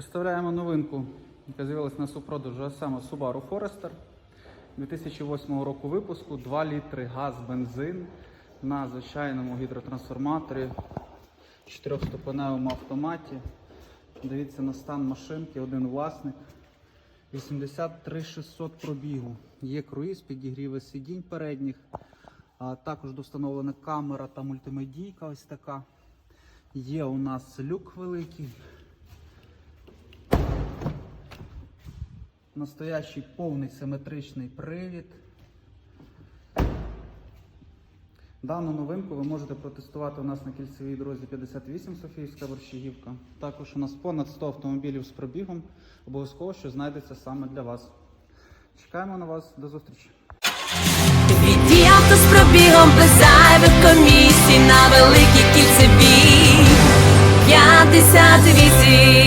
Представляємо новинку, яка з'явилася на супродажу, а саме Subaru Forester 2008 року випуску, 2 літри газ, бензин на звичайному гідротрансформаторі, 4-ступеневому автоматі. Дивіться на стан машинки, один власник. 83 600 пробігу. Є круїз, підігріви сидінь передніх. А також достановлена камера та мультимедійка ось така. Є у нас люк великий. Настоящий повний симетричний привід. Дану новинку ви можете протестувати у нас на кільцевій дорозі 58 Софіївська Борщагівка. Також у нас понад 100 автомобілів з пробігом. Обов'язково, що знайдеться саме для вас. Чекаємо на вас. До зустрічі. Від авто з пробігом без зайвих комісій на великій кільцевій 58